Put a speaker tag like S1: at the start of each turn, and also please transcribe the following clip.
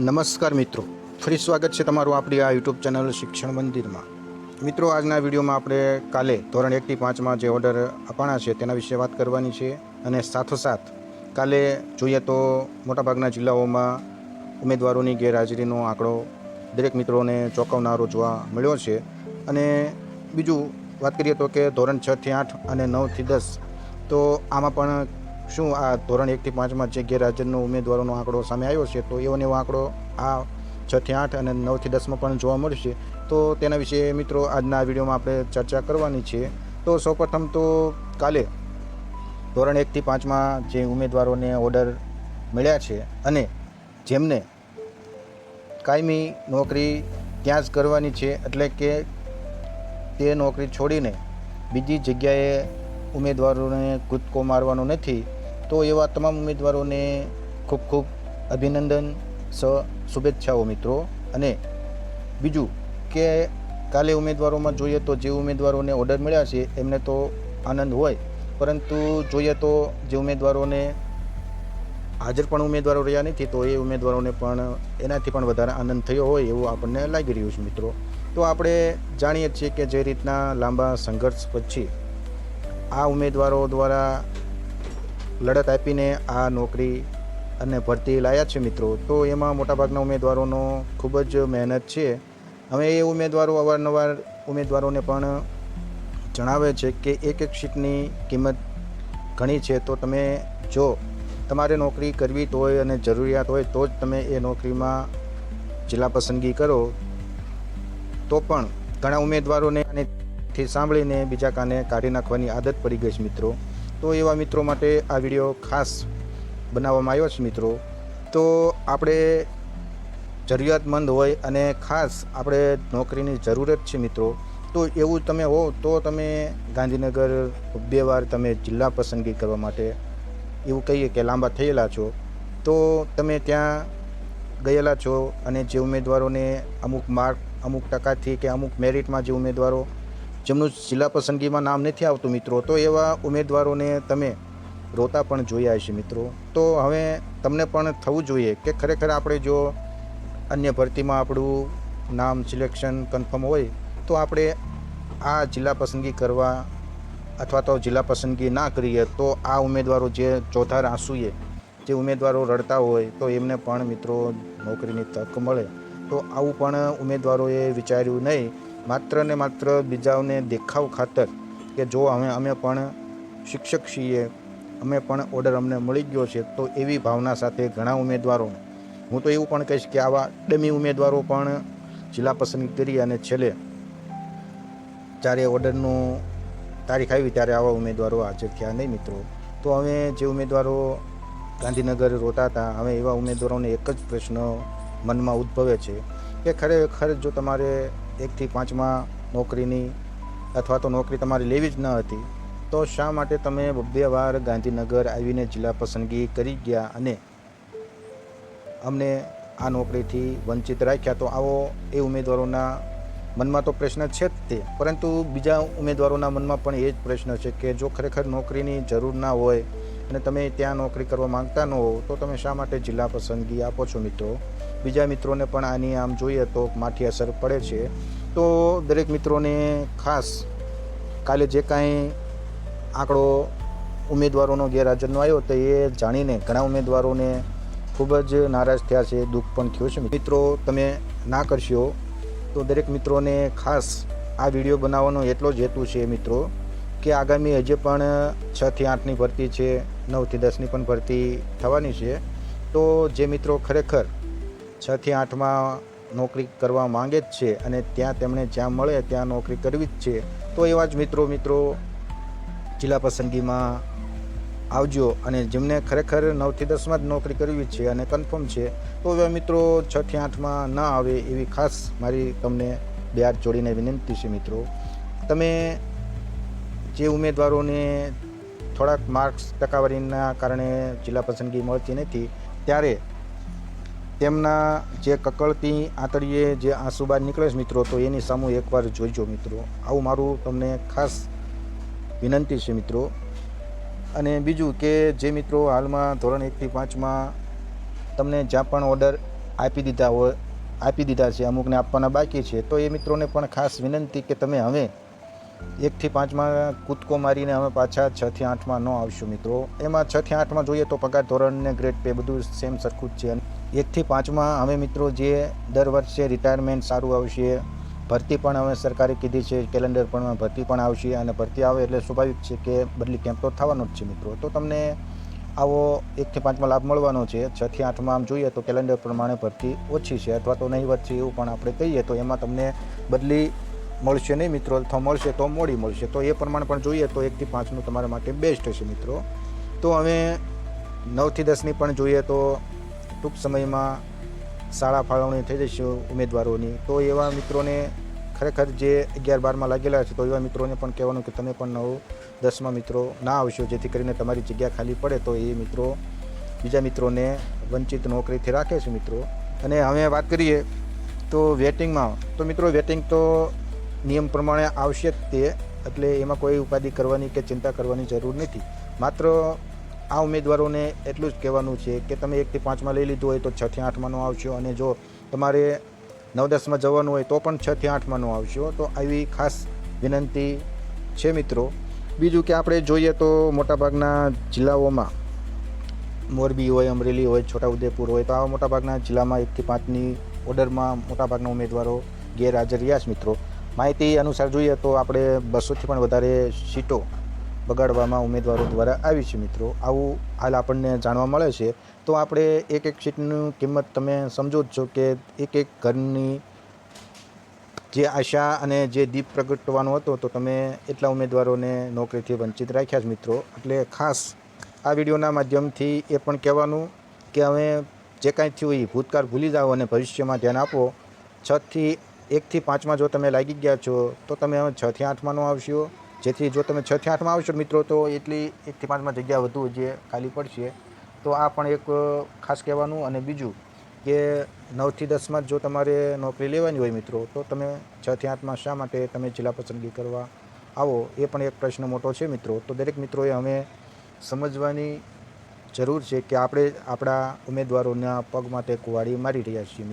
S1: નમસ્કાર મિત્રો. ફરી સ્વાગત છે તમારું આપણી આ યુટ્યુબ ચેનલ શિક્ષણ મંદિરમાં. મિત્રો, આજના વિડીયોમાં આપણે કાલે ધોરણ એકથી પાંચમાં જે ઓર્ડર અપાણા છે તેના વિશે વાત કરવાની છે અને સાથોસાથ કાલે જોઈએ તો મોટાભાગના જિલ્લાઓમાં ઉમેદવારોની ગેરહાજરીનો આંકડો દરેક મિત્રોને ચોંકાવનારો જોવા મળ્યો છે. અને બીજું વાત કરીએ તો કે ધોરણ છથી આઠ અને નવથી દસ, તો આમાં પણ શું આ ધોરણ એકથી પાંચમાં જે ગેરહાજરનો ઉમેદવારોનો આંકડો સામે આવ્યો છે, તો એવો આંકડો આ છથી આઠ અને નવથી દસમાં પણ જોવા મળશે. તો તેના વિશે મિત્રો આજના આ વિડીયોમાં આપણે ચર્ચા કરવાની છે. તો સૌપ્રથમ તો કાલે ધોરણ એકથી પાંચમાં જે ઉમેદવારોને ઓર્ડર મળ્યા છે અને જેમને કાયમી નોકરી ત્યાં જ કરવાની છે, એટલે કે તે નોકરી છોડીને બીજી જગ્યાએ ઉમેદવારોને કૂદકો મારવાનો નથી તો એવા તમામ ઉમેદવારોને ખૂબ ખૂબ અભિનંદન, સ, શુભેચ્છાઓ મિત્રો. અને બીજું કે કાલે ઉમેદવારોમાં જોઈએ તો જે ઉમેદવારોને ઓર્ડર મળ્યા છે, એમને તો આનંદ હોય. પરંતુ જોઈએ તો જે ઉમેદવારોને હાજર પણ ઉમેદવારો રહ્યા નથી, તો એ ઉમેદવારોને પણ એનાથી પણ વધારે આનંદ થયો હોય એવું આપણને લાગી રહ્યું છે મિત્રો. તો આપણે જાણીએ છીએ કે જે રીતના લાંબા સંઘર્ષ પછી આ ઉમેદવારો દ્વારા લડત આપીને આ નોકરી અને ભરતી લાયા છે મિત્રો. તો એમાં મોટાભાગના ઉમેદવારોનો ખૂબ જ મહેનત છે. હવે એ ઉમેદવારો અવારનવાર ઉમેદવારોને પણ જણાવે છે કે એક એક સીટની કિંમત ઘણી છે. તો તમે જો તમારે નોકરી કરવી તો હોય અને જરૂરિયાત હોય તો જ તમે એ નોકરીમાં જિલ્લા પસંદગી કરો. તો પણ ઘણા ઉમેદવારોને આનેથી સાંભળીને બીજા કાને કાઢી નાખવાની આદત પડી ગઈ છે મિત્રો. તો એવા મિત્રો માટે આ વીડિયો ખાસ બનાવવામાં આવ્યો છે મિત્રો. તો આપણે જરૂરિયાતમંદ હોય અને ખાસ આપણે નોકરીની જરૂરત છે મિત્રો, તો એવું તમે હો તો તમે ગાંધીનગર બે વાર તમે જિલ્લા પસંદગી કરવા માટે એવું કહીએ કે લાંબા થયેલા છો. તો તમે ત્યાં ગયેલા છો અને જે ઉમેદવારોને અમુક માર્ક, અમુક ટકાથી કે અમુક મેરિટમાં જે ઉમેદવારો જેમનું જિલ્લા પસંદગીમાં નામ નથી આવતું મિત્રો, તો એવા ઉમેદવારોને તમે રોતા પણ જોયા છે મિત્રો. તો હવે તમને પણ થવું જોઈએ કે ખરેખર આપણે જો અન્ય ભરતીમાં આપણું નામ સિલેક્શન કન્ફર્મ હોય, તો આપણે આ જિલ્લા પસંદગી કરવા અથવા તો જિલ્લા પસંદગી ના કરીએ, તો આ ઉમેદવારો જે ચોથાર આંસુએ જે ઉમેદવારો રડતા હોય, તો એમને પણ મિત્રો નોકરીની તક મળે. તો આવું પણ ઉમેદવારોએ વિચાર્યું નહીં. માત્ર ને માત્ર બીજાઓને દેખાવ ખાતર કે જો અમે અમે પણ શિક્ષક છીએ, અમે પણ ઓર્ડર અમને મળી ગયો છે, તો એવી ભાવના સાથે ઘણા ઉમેદવારો. હું તો એવું પણ કહીશ કે આવા ડમી ઉમેદવારો પણ જિલ્લા પસંદગી કરી અને છેલ્લે જ્યારે ઓર્ડરનું તારીખ આવી ત્યારે આવા ઉમેદવારો હાજર થયા નહીં મિત્રો. તો હવે જે ઉમેદવારો ગાંધીનગર રોતા હતા હવે એવા ઉમેદવારોને એક જ પ્રશ્ન મનમાં ઉદ્ભવે છે કે ખરેખર જો તમારે એકથી પાંચમાં નોકરીની અથવા તો નોકરી તમારે લેવી જ ન હતી, તો શા માટે તમે બે વાર ગાંધીનગર આવીને જિલ્લા પસંદગી કરી ગયા અને અમને આ નોકરીથી વંચિત રાખ્યા? તો આવો એ ઉમેદવારોના મનમાં તો પ્રશ્ન છે જ તે, પરંતુ બીજા ઉમેદવારોના મનમાં પણ એ જ પ્રશ્ન છે કે જો ખરેખર નોકરીની જરૂર ના હોય અને તમે ત્યાં નોકરી કરવા માંગતા ન હો તો તમે શા માટે જિલ્લા પસંદગી આપો છો મિત્રો? બીજા મિત્રોને પણ આની આમ જોઈએ તો માઠી અસર પડે છે. તો દરેક મિત્રોને ખાસ કાલે જે કાંઈ આંકડો ઉમેદવારોનો ગેરહાજરનો આવ્યો તો એ જાણીને ઘણા ઉમેદવારોને ખૂબ જ નારાજ થયા છે, દુઃખ પણ થયું છે. મિત્રો, તમે ના કરશો તો દરેક મિત્રોને ખાસ આ વીડિયો બનાવવાનો એટલો જ હેતુ છે મિત્રો કે આગામી હજી પણ છથી આઠની ભરતી છે, નવથી દસની પણ ભરતી થવાની છે. તો જે મિત્રો ખરેખર છથી આઠમાં નોકરી કરવા માંગે જ છે અને ત્યાં તેમણે જ્યાં મળે ત્યાં નોકરી કરવી જ છે. તો એવા જ મિત્રો મિત્રો, જિલ્લા પસંદગીમાં આવજો અને જેમને ખરેખર નવથી દસમાં જ નોકરી કરવી છે અને કન્ફર્મ છે, તો એવા મિત્રો છથી આઠમાં ના આવે એવી ખાસ મારી તમને બે હાથ જોડીને વિનંતી છે મિત્રો. તમે જે ઉમેદવારોને થોડાક માર્ક્સ ટકાવારીના કારણે જિલ્લા પસંદગી મળતી નથી, ત્યારે તેમના જે કકળતી આંતળીએ જે આંસુ બહાર નીકળે છે મિત્રો, તો એની સામું એકવાર જોઈજો મિત્રો. આવું મારું તમને ખાસ વિનંતી છે મિત્રો. અને બીજું કે જે મિત્રો હાલમાં ધોરણ એકથી પાંચમાં તમને જ્યાં પણ ઓર્ડર આપી દીધા હોય, આપી દીધા છે, અમુકને આપવાના બાકી છે, તો એ મિત્રોને પણ ખાસ વિનંતી કે તમે હવે એકથી પાંચમાં કૂદકો મારીને અમે પાછા છથી આઠમાં ન આવશું મિત્રો. એમાં છથી આઠમાં જોઈએ તો પગાર ધોરણને ગ્રેડ પે બધું સેમ સરખું જ છે. એકથી પાંચમાં અમે મિત્રો જે દર વર્ષે રિટાયરમેન્ટ સારું આવશે, ભરતી પણ અમે સરકારે કીધી છે કેલેન્ડર પણ ભરતી પણ આવશે અને ભરતી આવે એટલે સ્વાભાવિક છે કે બદલી કેમ્પ તો થવાનો જ છે મિત્રો. તો તમને આવો એકથી પાંચમાં લાભ મળવાનો છે, છથી આઠમાં આમ જોઈએ તો કેલેન્ડર પ્રમાણે ભરતી ઓછી છે અથવા તો નહીવત છે એવું પણ આપણે કહીએ તો એમાં તમને બદલી મળશે નહીં મિત્રો, અથવા મળશે તો મોડી મળશે. તો એ પ્રમાણે પણ જોઈએ તો એકથી પાંચનું તમારા માટે બેસ્ટ છે મિત્રો. તો હવે નવથી દસની પણ જોઈએ તો ટૂંક સમયમાં શાળા ફાળવણી થઈ જશે ઉમેદવારોની. તો એવા મિત્રોને ખરેખર જે અગિયાર બારમાં લાગેલા છે, તો એવા મિત્રોને પણ કહેવાનું કે તમે પણ નવ દસમાં મિત્રો ના આવશો, જેથી કરીને તમારી જગ્યા ખાલી પડે. તો એ મિત્રો, બીજા મિત્રોને વંચિત નોકરીથી રાખે છે મિત્રો. અને હવે વાત કરીએ તો વેટિંગમાં. તો મિત્રો, વેટિંગ તો નિયમ પ્રમાણે આવશે જ તે, એટલે એમાં કોઈ ઉપાધિ કરવાની કે ચિંતા કરવાની જરૂર નથી. માત્ર આ ઉમેદવારોને એટલું જ કહેવાનું છે કે તમે એકથી પાંચમાં લઈ લીધું હોય તો છથી આઠમાંનું આવશો અને જો તમારે નવ દસમાં જવાનું હોય તો પણ છથી આઠમાંનું આવશો તો આવી ખાસ વિનંતી છે મિત્રો. બીજું કે આપણે જોઈએ તો મોટાભાગના જિલ્લાઓમાં મોરબી હોય, અમરેલી હોય, છોટાઉદેપુર હોય, તો આવા મોટાભાગના જિલ્લામાં એકથી પાંચની ઓર્ડરમાં મોટાભાગના ઉમેદવારો ગેરહાજર રહ્યા છે મિત્રો. માહિતી અનુસાર જોઈએ તો આપણે બસોથી પણ વધારે સીટો બગાડવામાં ઉમેદવારો દ્વારા આવી છે મિત્રો. આવું હાલ આપણને જાણવા મળે છે. તો આપણે એક એક સીટની કિંમત તમે સમજો જ છો કે એક એક ઘરની જે આશા અને જે દીપ પ્રગટવાનો હતો, તો તમે એટલા ઉમેદવારોને નોકરીથી વંચિત રાખ્યા જ મિત્રો. એટલે ખાસ આ વિડીયોના માધ્યમથી એ પણ કહેવાનું કે હવે જે કાંઈ થયું એ ભૂતકાળ ભૂલી જાઓ અને ભવિષ્યમાં ધ્યાન આપો. છથી એકથી પાંચમાં જો તમે લાગી ગયા છો, તો તમે હવે છથી આઠમાં નો આવશો. જેથી જો તમે છથી આઠમાં આવશો મિત્રો, તો એટલી એકથી પાંચમાં જગ્યા વધુ જે ખાલી પડશે, તો આ પણ એક ખાસ કહેવાનું અને બીજું કે નવથી દસમાં જ તમારે નોકરી લેવાની હોય મિત્રો, તો તમે છથી આઠમાં શા માટે તમે જિલ્લા પસંદગી કરવા આવો, એ પણ એક પ્રશ્ન મોટો છે મિત્રો. તો દરેક મિત્રોએ અમે સમજવાની જરૂર છે કે આપણે આપણા ઉમેદવારોના પગ માટે કુવાડી મારી રહ્યા છીએ મિત્રો.